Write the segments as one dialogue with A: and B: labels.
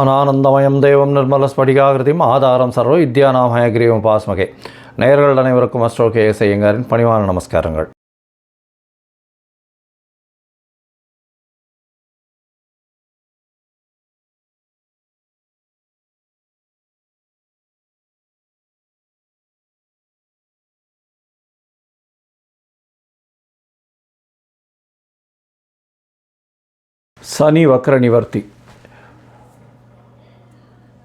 A: ஞானானந்தமயம் தெய்வம் நிர்மலஸ்படிகாகிருதியும் ஆதாரம் சர்வ வித்யாநாமயகிரியும் பாஸ்மகே நேயர்கள் அனைவருக்கும் அஸ்ட்ரோ கே எஸ் ஐயங்காரின் பணிவான நமஸ்காரங்கள். சனி வக்ர நிவர்த்தி.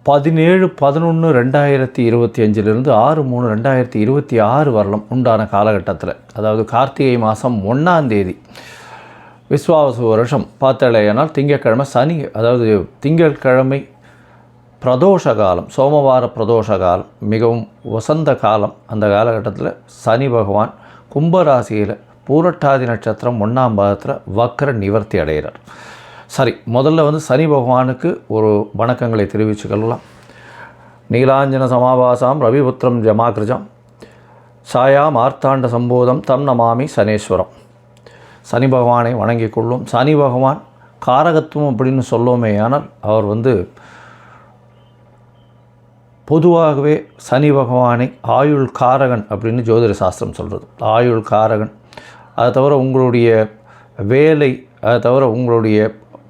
A: பதினேழு பதினொன்று ரெண்டாயிரத்தி இருபத்தி அஞ்சிலிருந்து ஆறு மூணு ரெண்டாயிரத்தி இருபத்தி ஆறு வரலாம் உண்டான காலகட்டத்தில். அதாவது கார்த்திகை மாதம் ஒன்றாம் தேதி. விஸ்வாவசு வருஷம் பார்த்தலையானால் திங்கட்கிழமை சனி அதாவது திங்கட்கிழமை பிரதோஷ காலம் சோமவார பிரதோஷ காலம் மிகவும் வசந்த காலம். அந்த காலகட்டத்தில் சனி பகவான் கும்பராசியில் பூரட்டாதி நட்சத்திரம் ஒன்றாம் பாதத்தில் வக்ர நிவர்த்தி அடைகிறார். சரி முதல்ல வந்து சனி பகவானுக்கு ஒரு வணக்கங்களை தெரிவிச்சுக்கொள்ளலாம் நீலாஞ்சன சமாபாசாம் ரவிபுத்திரம் ஜமாகிருஜம் சாயா மார்த்தாண்ட சம்போதம் தம் நமாமி சனேஸ்வரம். சனி பகவானை வணங்கிக் கொள்ளும். சனி பகவான் காரகத்துவம் அப்படின்னு சொல்லுவோமே ஆனால் அவர் வந்து பொதுவாகவே சனி பகவானை ஆயுள் காரகன் அப்படின்னு ஜோதிட சாஸ்திரம் சொல்கிறது ஆயுள் காரகன். அதை தவிர உங்களுடைய வேலை அதை தவிர உங்களுடைய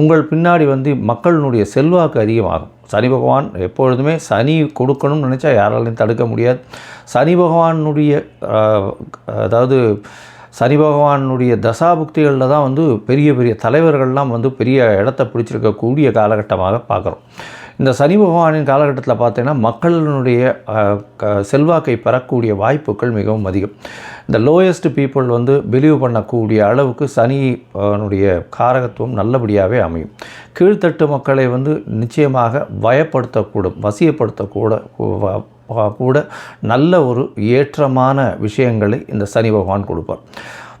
A: உங்கள் பின்னாடி வந்து மக்களினுடைய செல்வாக்கு அதிகமாகும். சனி பகவான் எப்பொழுதுமே சனி கொடுக்கணும்னு நினச்சா யாராலையும் தடுக்க முடியாது. சனி பகவானுடைய அதாவது சனி பகவானுடைய தசாபுக்திகளில் தான் வந்து பெரிய பெரிய தலைவர்கள்லாம் வந்து பெரிய இடத்த பிடிச்சிருக்கக்கூடிய காலகட்டமாக பார்க்குறோம். இந்த சனி பகவானின் காலகட்டத்தில் பார்த்தீங்கன்னா மக்களினுடைய க- செல்வாக்கை பெறக்கூடிய வாய்ப்புகள் மிகவும் அதிகம். இந்த லோயஸ்ட் பீப்புள் வந்து பிலீவ் பண்ணக்கூடிய அளவுக்கு சனியினுடைய காரகத்துவம் நல்லபடியாகவே அமையும். கீழ்த்தட்டு மக்களை வந்து நிச்சயமாக பயப்படுத்தக்கூடும் வசியப்படுத்தக்கூட கூட நல்ல ஒரு ஏற்றமான விஷயங்களை இந்த சனி பகவான் கொடுப்பார்.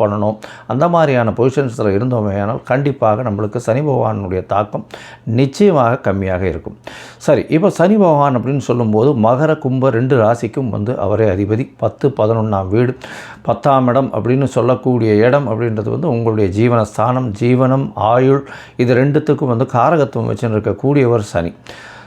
A: பண்ணணும். அந்த மாதிரியான பொசிஷன்ஸில் இருந்தோமே ஆனால் கண்டிப்பாக நம்மளுக்கு சனி பகவானுடைய தாக்கம் நிச்சயமாக கம்மியாக இருக்கும். சரி இப்போ சனி பகவான் அப்படின்னு சொல்லும்போது மகர கும்ப ரெண்டு ராசிக்கும் வந்து அவரே அதிபதி. பத்து பதினொன்றாம் வீடு. பத்தாம் இடம் அப்படின்னு சொல்லக்கூடிய இடம் அப்படின்றது வந்து உங்களுடைய ஜீவனஸ்தானம் ஜீவனம் ஆயுள் இது ரெண்டுத்துக்கும் வந்து காரகத்துவம் வச்சுன்னு இருக்கக்கூடியவர் சனி.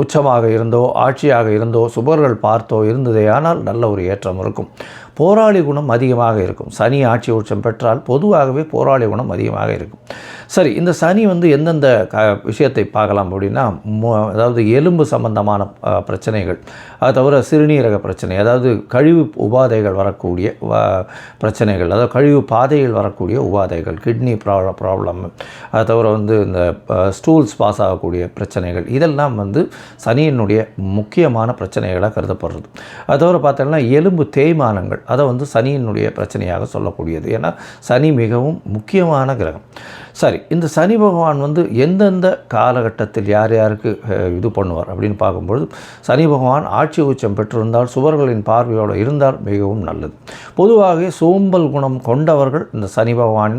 A: உச்சமாக இருந்தோ ஆட்சியாக இருந்தோ சுபர்கள் பார்த்தோ இருந்ததேயானால் நல்ல ஒரு ஏற்றம் இருக்கும். போராளி குணம் அதிகமாக இருக்கும். சனி ஆட்சி உச்சம் பெற்றால் பொதுவாகவே போராளி குணம் அதிகமாக இருக்கும். சரி இந்த சனி வந்து எந்தெந்த க விஷயத்தை பார்க்கலாம் அப்படின்னா மு- அதாவது எலும்பு சம்பந்தமான பிரச்சனைகள். அது தவிர சிறுநீரக பிரச்சனை அதாவது கழிவு உபாதைகள் வரக்கூடிய வ- பிரச்சனைகள் அதாவது கழிவு பாதையில் வரக்கூடிய உபாதைகள் கிட்னி ப்ராப்ளம் ப்ராப்ளம். அது தவிர வந்து இந்த ஸ்டூல்ஸ் பாஸ் ஆகக்கூடிய பிரச்சனைகள் இதெல்லாம் வந்து சனியினுடைய முக்கியமான பிரச்சனைகளாக கருதப்படுறது. அது தவிர பார்த்தோம்னா எலும்பு தேய்மானங்கள் அதை வந்து சனியினுடைய பிரச்சனையாக சொல்லக்கூடியது. ஏன்னா சனி மிகவும் முக்கியமான கிரகம். சரி இந்த சனி பகவான் வந்து எந்தெந்த காலகட்டத்தில் யார் யாருக்கு இது பண்ணுவார் அப்படின்னு பார்க்கும்பொழுது சனி பகவான் ஆட்சி உச்சம் பெற்றிருந்தால் சுவர்களின் பார்வையோடு இருந்தால் மிகவும் நல்லது. பொதுவாக சோம்பல் குணம் கொண்டவர்கள் இந்த சனி பகவான்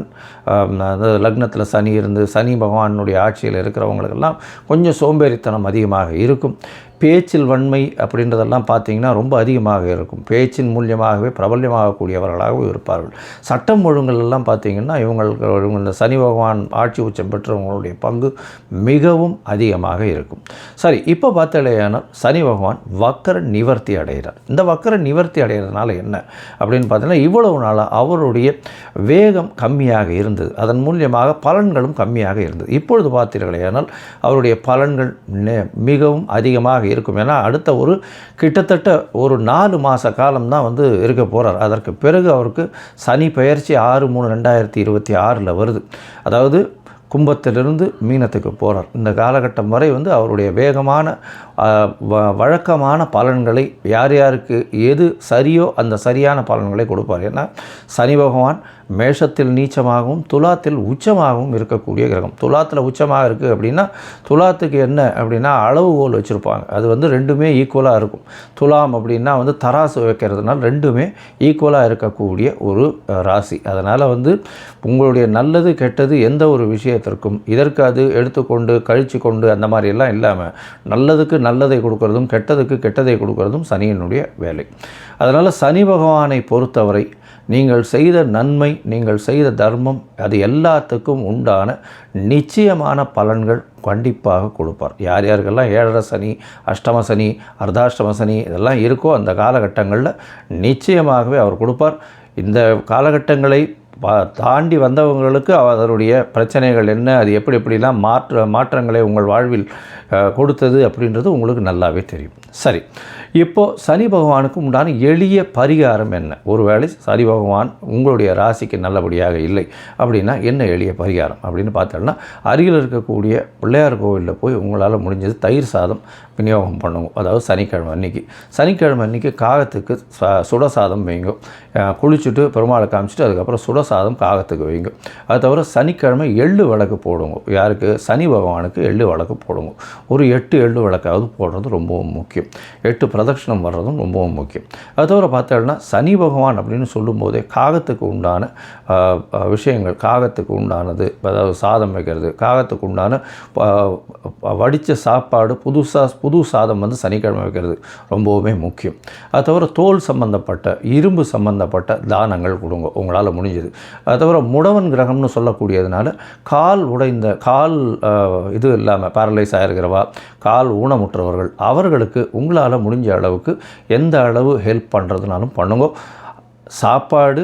A: லக்னத்தில் சனி இருந்து சனி பகவானுடைய ஆட்சியில் இருக்கிறவங்களுக்கெல்லாம் கொஞ்சம் சோம்பேறித்தனம் அதிகமாக இருக்கும். பேச்சில் வன்மை அப்படின்றதெல்லாம் பார்த்தீங்கன்னா ரொம்ப அதிகமாக இருக்கும். பேச்சின் மூலியமாகவே பிரபல்யமாகக்கூடியவர்களாகவும் இருப்பார்கள். சட்டம் ஒழுங்கல் பார்த்தீங்கன்னா இவங்களுக்கு இவங்க இந்த சனி பகவான் ஆட்சி உச்சம் பெற்றவங்களுடைய பங்கு மிகவும் அதிகமாக இருக்கும். சரி இப்போ பார்த்தாலேயானால் சனி பகவான் வக்கர நிவர்த்தி அடைகிறார். இந்த வக்கர நிவர்த்தி அடைகிறதுனால என்ன அப்படின்னு பார்த்தீங்கன்னா இவ்வளவு நாளாக அவருடைய வேகம் கம்மியாக இருந்தது. அதன் மூலியமாக பலன்களும் கம்மியாக இருந்தது. இப்பொழுது பார்த்தீர்களேயானால் அவருடைய பலன்கள் மிகவும் அதிகமாக இருக்கும். ஏன்னா அடுத்த ஒரு கிட்டத்தட்ட ஒரு நாலு மாத காலம்தான் வந்து இருக்க போகிறார் அதற்கு பிறகு அவருக்கு சனி பெயர்ச்சி ஆறு மூணு ரெண்டாயிரத்தி இருபத்தி ஆறில் வருது. அதாவது கும்பத்திலிருந்து மீனத்துக்கு போகிறார் இந்த காலகட்டம் வரை வந்து அவருடைய வேகமான வ- வழக்கமான பலன்களை யார் யாருக்கு எது சரியோ அந்த சரியான பலன்களை கொடுப்பார். ஏன்னா சனி பகவான் மேஷத்தில் நீச்சமாகவும் துலாத்தில் உச்சமாகவும் இருக்கக்கூடிய கிரகம். துலாத்தில் உச்சமாக இருக்குது அப்படின்னா துலாத்துக்கு என்ன அப்படின்னா அளவுகோல் வச்சுருப்பாங்க. அது வந்து ரெண்டுமே ஈக்குவலாக இருக்கும். துலாம் அப்படின்னா வந்து தராசு வைக்கிறதுனால ரெண்டுமே ஈக்குவலாக இருக்கக்கூடிய ஒரு ராசி. அதனால் வந்து உங்களுடைய நல்லது கெட்டது எந்த ஒரு விஷயத்திற்கும் இதற்கு அது எடுத்துக்கொண்டு கழித்து கொண்டு அந்த மாதிரி எல்லாம் இல்லாமல் நல்லதுக்கு நல்லதை கொடுக்கறதும் கெட்டதுக்கு கெட்டதை கொடுக்கறதும் சனியினுடைய வேலை. அதனால் சனி பகவானை பொறுத்தவரை நீங்கள் செய்த நன்மை நீங்கள் செய்த தர்மம் அது எல்லாத்துக்கும் உண்டான நிச்சயமான பலன்கள் கண்டிப்பாக கொடுப்பார். யார் யாருக்கெல்லாம் ஏழரை சனி அஷ்டம சனி அர்த்தாஷ்டம சனி இதெல்லாம் இருக்கோ அந்த காலகட்டங்களில் நிச்சயமாகவே அவர் கொடுப்பார். இந்த காலகட்டங்களை தாண்டி வந்தவங்களுக்கு அதனுடைய பிரச்சனைகள் என்ன அது எப்படி எப்படிலாம் மாற்ற மாற்றங்களை உங்கள் வாழ்வில் கொடுத்தது அப்படின்றது உங்களுக்கு நல்லாவே தெரியும். சரி. இப்போது சனி பகவானுக்கு உண்டான எளிய பரிகாரம் என்ன? ஒருவேளை சனி பகவான் உங்களுடைய ராசிக்கு நல்லபடியாக இல்லை அப்படின்னா என்ன எளிய பரிகாரம் அப்படின்னு பார்த்தோம்னா அருகில் இருக்கக்கூடிய பிள்ளையார் கோவிலில் போய் உங்களால் முடிஞ்சது தயிர் சாதம் விநியோகம் பண்ணுங்க. அதாவது சனிக்கிழமை அன்னைக்கு. சனிக்கிழமை அன்னைக்கு காகத்துக்கு ச- சுட சாதம் வைங்க. குளிச்சுட்டு பெருமாளை காமிச்சிட்டு அதுக்கப்புறம் சுட சாதம் காகத்துக்கு வைங்க. அது தவிர சனிக்கிழமை எள்ளு விளக்கு போடுங்க. யாருக்கு? சனி பகவானுக்கு எள்ளு விளக்கு போடுங்க. ஒரு எட்டு எள்ளு விளக்காவது போடுறது ரொம்பவும் முக்கியம். எட்டு பிரதட்சணம் வர்றதும் ரொம்பவும் முக்கியம். அது தவிர பார்த்தோம்னா சனி பகவான் அப்படின்னு சொல்லும்போதே காகத்துக்கு உண்டான விஷயங்கள் காகத்துக்கு உண்டானது அதாவது சாதம் வைக்கிறது காகத்துக்கு உண்டான வடித்த சாப்பாடு புதுசாக புது சாதம் வந்து சனிக்கிழமை வைக்கிறது ரொம்பவுமே முக்கியம். அது தவிர தோல் சம்பந்தப்பட்ட இரும்பு சம்பந்தப்பட்ட தானங்கள் கொடுங்க உங்களால் முடிஞ்சது. அது தவிர முடவன் கிரகம்னு சொல்லக்கூடியதுனால கால் உடைந்த கால் இது இல்லாமல் பேரலைஸ் ஆகிருக்கிறவா கால் ஊனமுற்றவர்கள் அவர்களுக்கு உங்களால் முடிஞ்ச அளவுக்கு எந்த அளவு ஹெல்ப் பண்ணுறதுனாலும் பண்ணுங்க. சாப்பாடு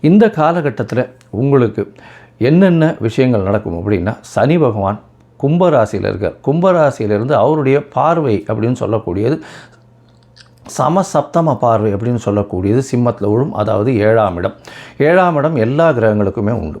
A: இந்த காலகட்டத்தில் உங்களுக்கு என்னென்ன விஷயங்கள் நடக்கும் அப்படின்னா சனி பகவான் கும்பராசியில் இருக்கார். கும்பராசியிலிருந்து அவருடைய பார்வை அப்படின்னு சொல்லக்கூடியது சமசப்தம பார்வை அப்படின்னு சொல்லக்கூடியது சிம்மத்தில் விழும் அதாவது ஏழாம் இடம். ஏழாம் இடம் எல்லா கிரகங்களுக்குமே உண்டு.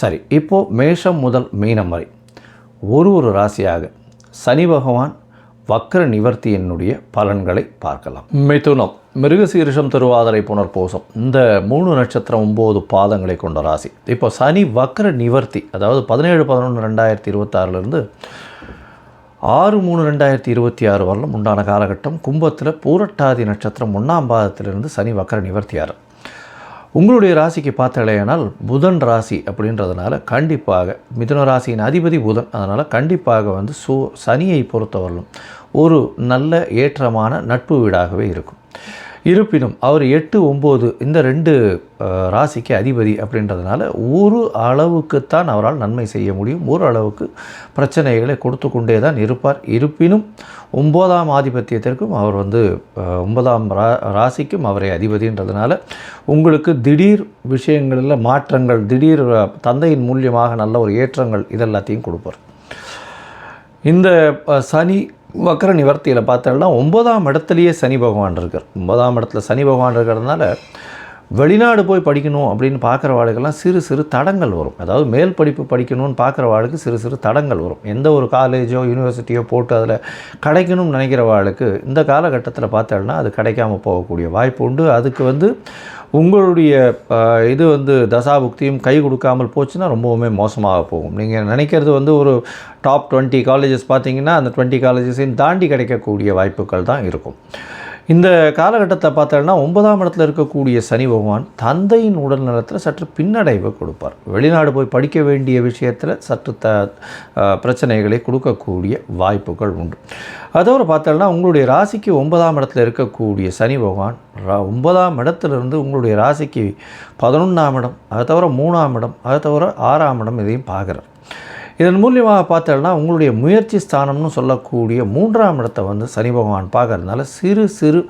A: சரி இப்போது மேஷம் முதல் மீனம் வரை. ஒரு ஒரு ராசியாக சனி பகவான் வக்ர நிவர்த்தியினுடைய பலன்களை பார்க்கலாம். மிதுனம் மிருகசீரிஷம் திருவாதிரை புனர்போசம் இந்த மூணு நட்சத்திரம் ஒம்பது பாதங்களை கொண்ட ராசி. இப்போ சனி வக்கர நிவர்த்தி அதாவது பதினேழு பதினொன்று ரெண்டாயிரத்தி இருபத்தாறுலேருந்து ஆறு மூணு ரெண்டாயிரத்தி இருபத்தி ஆறு வரலும் உண்டான காலகட்டம் கும்பத்தில் பூரட்டாதி நட்சத்திரம் ஒன்றாம் பாதத்திலிருந்து சனி வக்கர நிவர்த்தியார் உங்களுடைய ராசிக்கு பார்த்தாலேயானால் புதன் ராசி அப்படின்றதுனால கண்டிப்பாக மிதுன ராசியின் அதிபதி புதன். அதனால் கண்டிப்பாக வந்து சோ சனியை பொறுத்தவரையிலும் ஒரு நல்ல ஏற்றமான நட்பு வீடாகவே இருக்கும். இருப்பினும் அவர் எட்டு ஒம்பது இந்த ரெண்டு ராசிக்கு அதிபதி அப்படின்றதுனால ஒரு அளவுக்குத்தான் அவரால் நன்மை செய்ய முடியும். ஒரு அளவுக்கு பிரச்சனைகளை கொடுத்து கொண்டே தான் இருப்பார். இருப்பினும் ஒம்பதாம் ஆதிபத்தியத்திற்கும் அவர் வந்து ஒன்பதாம் ரா ராசிக்கும் அவரை அதிபதின்றதுனால உங்களுக்கு திடீர் விஷயங்களில் மாற்றங்கள் திடீர் தந்தையின் மூலியமாக நல்ல ஒரு ஏற்றங்கள் இதெல்லாத்தையும் கொடுப்பார். இந்த சனி வக்கர நிவர்த்தியில் பார்த்தோம்னா ஒன்பதாம் இடத்துலையே சனி பகவான் இருக்கார். ஒன்பதாம் இடத்துல சனி பகவான் இருக்கிறதுனால வெளிநாடு போய் படிக்கணும் அப்படின்னு பார்க்குற வாழ்க்கெல்லாம் சிறு சிறு தடங்கள் வரும். அதாவது மேல் படிப்பு படிக்கணும்னு பார்க்குற வாழ்க்கு சிறு சிறு தடங்கள் வரும். எந்த ஒரு காலேஜோ யூனிவர்சிட்டியோ போட்டு அதில் கிடைக்கணும்னு நினைக்கிற வாழ்க்கு இந்த காலகட்டத்தில் பார்த்தோம்னா அது கிடைக்காமல் போகக்கூடிய வாய்ப்பு உண்டு. அதுக்கு வந்து உங்களுடைய இது வந்து தசாபுக்தியும் கை கொடுக்காமல் போச்சுன்னா ரொம்பவுமே மோசமாக போகும். நீங்கள் நினைக்கிறது வந்து ஒரு டாப் டுவெண்ட்டி காலேஜஸ் பார்த்தீங்கன்னா அந்த டுவெண்ட்டி காலேஜஸையும் தாண்டி கிடைக்கக்கூடிய வாய்ப்புகள் தான் இருக்கும். இந்த காலகட்டத்தை பார்த்தோன்னா ஒன்பதாம் இடத்துல இருக்கக்கூடிய சனி பகவான் தந்தையின் உடல் நலத்தில் சற்று பின்னடைவை கொடுப்பார். வெளிநாடு போய் படிக்க வேண்டிய விஷயத்தில் சற்று த பிரச்சனைகளை கொடுக்கக்கூடிய வாய்ப்புகள் உண்டு. அதோடு பார்த்தோன்னா உங்களுடைய ராசிக்கு ஒன்பதாம் இடத்துல இருக்கக்கூடிய சனி பகவான் ரா- ஒன்பதாம் இடத்துலேருந்து உங்களுடைய ராசிக்கு பதினொன்றாம் இடம் அதை தவிர மூணாம் இடம் அதை தவிர ஆறாம் இடம் இதையும் பார்க்குறார். இதன் மூலியமாக பார்த்தோம்னா உங்களுடைய முயற்சி ஸ்தானம்னு சொல்லக்கூடிய மூன்றாம் இடத்தை வந்து சனி பகவான் பார்க்கறதுனால சிறு சிறு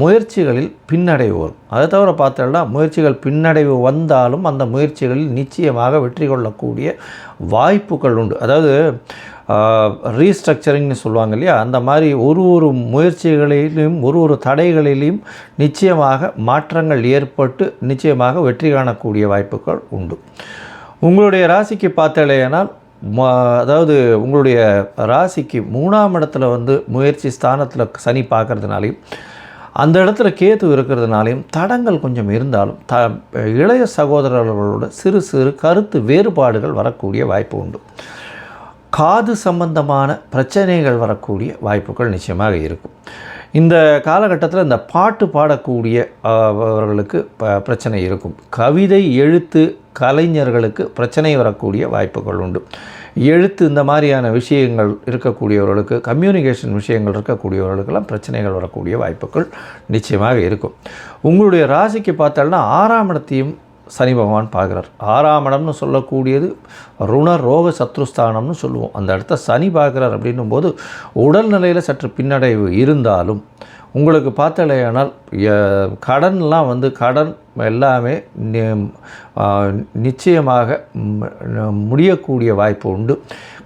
A: முயற்சிகளில் பின்னடைவு வரும் அதை தவிர பார்த்தோம்னா முயற்சிகள் பின்னடைவு வந்தாலும் அந்த முயற்சிகளில் நிச்சயமாக வெற்றி கொள்ளக்கூடிய வாய்ப்புகள் உண்டு. அதாவது ரீஸ்ட்ரக்சரிங்னு சொல்லுவாங்க இல்லையா? அந்த மாதிரி ஒரு ஒரு முயற்சிகளிலும் ஒரு ஒரு தடைகளிலும் நிச்சயமாக மாற்றங்கள் ஏற்பட்டு நிச்சயமாக வெற்றி காணக்கூடிய வாய்ப்புகள் உண்டு. உங்களுடைய ராசிக்கு பார்த்தலையானால் அதாவது உங்களுடைய ராசிக்கு மூணாம் இடத்துல வந்து முயற்சி ஸ்தானத்தில் சனி பார்க்குறதுனாலையும் அந்த இடத்துல கேத்து இருக்கிறதுனாலையும் தடங்கள் கொஞ்சம் இருந்தாலும் த இளைய சகோதரர்களோட சிறு சிறு கருத்து வேறுபாடுகள் வரக்கூடிய வாய்ப்பு உண்டு. காது சம்பந்தமான பிரச்சனைகள் வரக்கூடிய வாய்ப்புகள் நிச்சயமாக இருக்கும். இந்த காலகட்டத்தில் இந்த பாட்டு பாடக்கூடிய அவர்களுக்கு ப- பிரச்சனை இருக்கும். கவிதை எழுத்து கலைஞர்களுக்கு பிரச்சனை வரக்கூடிய வாய்ப்புகள் உண்டு. எழுத்து இந்த மாதிரியான விஷயங்கள் இருக்கக்கூடியவர்களுக்கு கம்யூனிகேஷன் விஷயங்கள் இருக்கக்கூடியவர்களுக்கெல்லாம் பிரச்சனைகள் வரக்கூடிய வாய்ப்புகள் நிச்சயமாக இருக்கும். உங்களுடைய ராசிக்கு பார்த்தாலும் ஆறாம் இடத்தையும் சனி பகவான் பார்க்குறார். ஆறாம் இடம்னு சொல்லக்கூடியது ருண ரோக சத்ருஸ்தானம்னு சொல்லுவோம். அந்த இடத்த சனி பார்க்குறார் அப்படின்னும் போது உடல்நிலையில் சற்று பின்னடைவு இருந்தாலும் உங்களுக்கு பார்த்தலையானால் கடன்லாம் வந்து கடன் எல்லாமே நிச்சயமாக முடியக்கூடிய வாய்ப்பு உண்டு.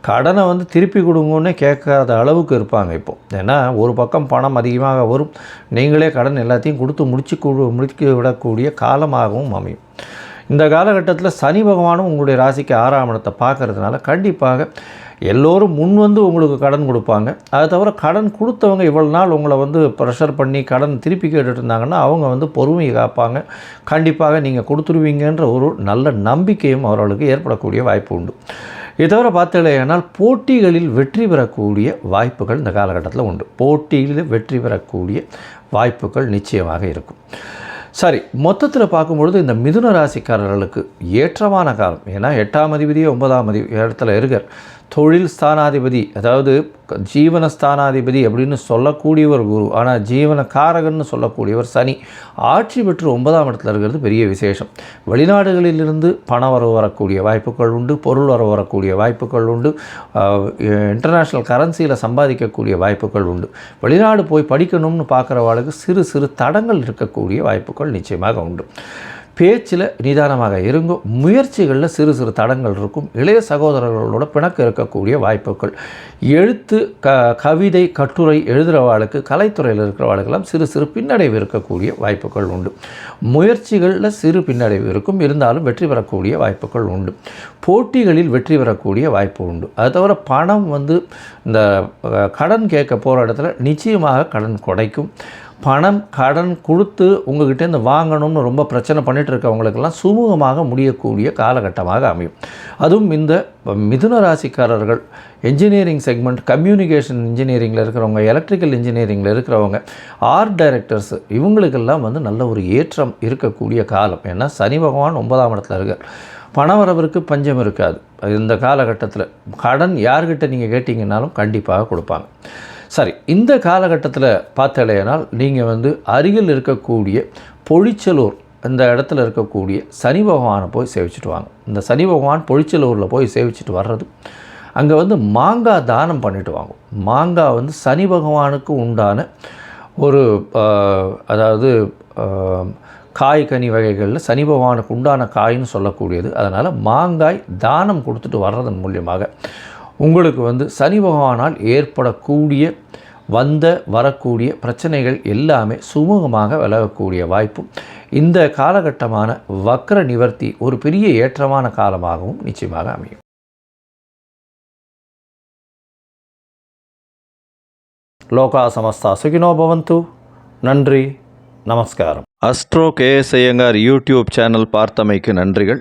A: கடனை வந்து திருப்பி கொடுங்கன்னு கேட்காத அளவுக்கு இருப்பாங்க இப்போ. ஏன்னா ஒரு பக்கம் பணம் அதிகமாக வரும். நீங்களே கடன் எல்லாத்தையும் கொடுத்து முடிச்சு முடிக்க விடக்கூடிய காலமாகவும் அமையும். இந்த காலகட்டத்தில் சனி பகவானும் உங்களுடைய ராசிக்கு ஆறாம் இடத்தை பார்க்கறதுனால கண்டிப்பாக எல்லோரும் முன் வந்து உங்களுக்கு கடன் கொடுப்பாங்க. அதை தவிர கடன் கொடுத்தவங்க இவ்வளோ நாள் உங்களை வந்து ப்ரெஷர் பண்ணி கடன் திருப்பி கேட்டுட்டு இருந்தாங்கன்னா அவங்க வந்து பொறுமையை காப்பாங்க. கண்டிப்பாக நீங்கள் கொடுத்துருவீங்கன்ற ஒரு நல்ல நம்பிக்கையும் அவர்களுக்கு ஏற்படக்கூடிய வாய்ப்பு உண்டு. இது தவிர பார்த்தீங்கன்னா போட்டிகளில் வெற்றி பெறக்கூடிய வாய்ப்புகள் இந்த காலகட்டத்தில் உண்டு. போட்டியில் வெற்றி பெறக்கூடிய வாய்ப்புகள் நிச்சயமாக இருக்கும். சரி மொத்தத்தில் பார்க்கும்பொழுது இந்த மிதுன ராசிக்காரர்களுக்கு ஏற்றமான காலம். ஏன்னா எட்டாம் அதிபதியே ஒன்பதாம் அதிபதி இடத்துல இருக்கார். தொழில் ஸ்தானாதிபதி அதாவது ஜீவன ஸ்தானாதிபதி அப்படின்னு சொல்லக்கூடியவர் குரு. ஆனால் ஜீவன காரகன்னு சொல்லக்கூடியவர் சனி. ஆட்சி பெற்று ஒன்பதாம் இடத்துல இருக்கிறது பெரிய விசேஷம். வெளிநாடுகளிலிருந்து பண வர வரக்கூடிய வாய்ப்புகள் உண்டு பொருள் வரவு வரக்கூடிய வாய்ப்புகள் உண்டு இன்டர்நேஷ்னல் கரன்சியில் சம்பாதிக்கக்கூடிய வாய்ப்புகள் உண்டு. வெளிநாடு போய் படிக்கணும்னு பார்க்குறவாளுக்கு சிறு சிறு தடங்கள் இருக்கக்கூடிய வாய்ப்புகள் நிச்சயமாக உண்டு. பேச்சில் நிதானமாக இருங்கும். முயற்சிகளில் சிறு சிறு தடங்கள் இருக்கும். இளைய சகோதரர்களோட பிணக்கு இருக்கக்கூடிய வாய்ப்புகள். எழுத்து க கவிதை கட்டுரை எழுதுகிறவாளுக்கு கலைத்துறையில் இருக்கிறவாளுக்கெல்லாம் சிறு சிறு பின்னடைவு இருக்கக்கூடிய வாய்ப்புகள் உண்டு. முயற்சிகளில் சிறு பின்னடைவு இருக்கும். இருந்தாலும் வெற்றி பெறக்கூடிய வாய்ப்புகள் உண்டு. போட்டிகளில் வெற்றி பெறக்கூடிய வாய்ப்பு உண்டு. அது தவிர பணம் வந்து இந்த கடன் கேட்க போகிற இடத்துல நிச்சயமாக கடன் கொடைக்கும் பணம் கடன் கொடுத்து உங்கள்கிட்டேருந்து வாங்கணும்னு ரொம்ப பிரச்சனை பண்ணிகிட்டு இருக்கவங்களுக்கெல்லாம் சுமூகமாக முடியக்கூடிய காலகட்டமாக அமையும். அதுவும் இந்த மிதுன ராசிக்காரர்கள் என்ஜினியரிங் செக்மெண்ட் கம்யூனிகேஷன் இன்ஜினியரிங்கில் இருக்கிறவங்க எலக்ட்ரிக்கல் இன்ஜினியரிங்கில் இருக்கிறவங்க ஆர்ட் டைரக்டர்ஸ் இவங்களுக்கெல்லாம் வந்து நல்ல ஒரு ஏற்றம் இருக்கக்கூடிய காலம். ஏன்னா சனி பகவான் ஒன்பதாம் இடத்துல இருக்கார். பணவரவருக்கு பஞ்சம் இருக்காது. இந்த காலகட்டத்தில் கடன் யார்கிட்ட நீங்கள் கேட்டிங்கன்னாலும் கண்டிப்பாக கொடுப்பாங்க. சரி இந்த காலகட்டத்தில் பார்த்தலையானால் நீங்கள் வந்து அருகில் இருக்கக்கூடிய பொழிச்சலூர் இந்த இடத்துல இருக்கக்கூடிய சனி பகவானை போய் சேவிச்சுட்டு வாங்க. இந்த சனி பகவான் பொழிச்சலூரில் போய் சேவிச்சுட்டு வர்றது அங்கே வந்து மாங்காய் தானம் பண்ணிட்டு வாங்க. மாங்காய் வந்து சனி பகவானுக்கு உண்டான ஒரு அதாவது காய் கனி வகைகளில் சனி பகவானுக்கு உண்டான காயின்னு சொல்லக்கூடியது. அதனால் மாங்காய் தானம் கொடுத்துட்டு வர்றதன் மூலியமாக உங்களுக்கு வந்து சனி பகவானால் ஏற்படக்கூடிய வந்த வரக்கூடிய பிரச்சனைகள் எல்லாமே சுமூகமாக விலகக்கூடிய வாய்ப்பும் இந்த காலகட்டமான வக்ர நிவர்த்தி ஒரு பெரிய ஏற்றமான காலமாகவும் நிச்சயமாக அமையும். லோகா சமஸ்தா சுகினோ பவந்து. நன்றி நமஸ்காரம்.
B: Astro KS Iyengar YouTube channel பார்த்தமைக்கு நன்றிகள்.